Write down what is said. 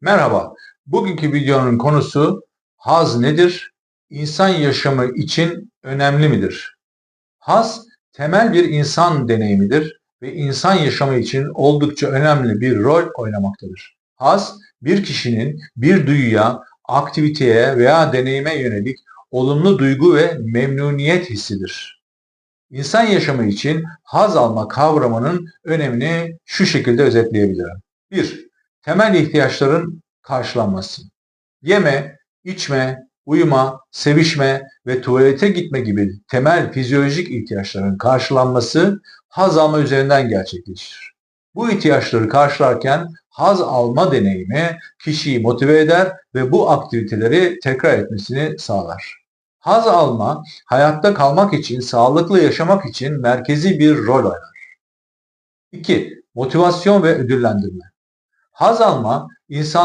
Merhaba, bugünkü videonun konusu haz nedir? İnsan yaşamı için önemli midir? Haz temel bir insan deneyimidir ve insan yaşamı için oldukça önemli bir rol oynamaktadır. Haz, bir kişinin bir duyuya, aktiviteye veya deneyime yönelik olumlu duygu ve memnuniyet hissidir. İnsan yaşamı için haz alma kavramının önemini şu şekilde özetleyebilirim. 1. Temel ihtiyaçların karşılanması. Yeme, içme, uyuma, sevişme ve tuvalete gitme gibi temel fizyolojik ihtiyaçların karşılanması haz alma üzerinden gerçekleşir. Bu ihtiyaçları karşılarken haz alma deneyimi kişiyi motive eder ve bu aktiviteleri tekrar etmesini sağlar. Haz alma, hayatta kalmak için, sağlıklı yaşamak için merkezi bir rol oynar. 2. Motivasyon ve ödüllendirme. Haz alma, insan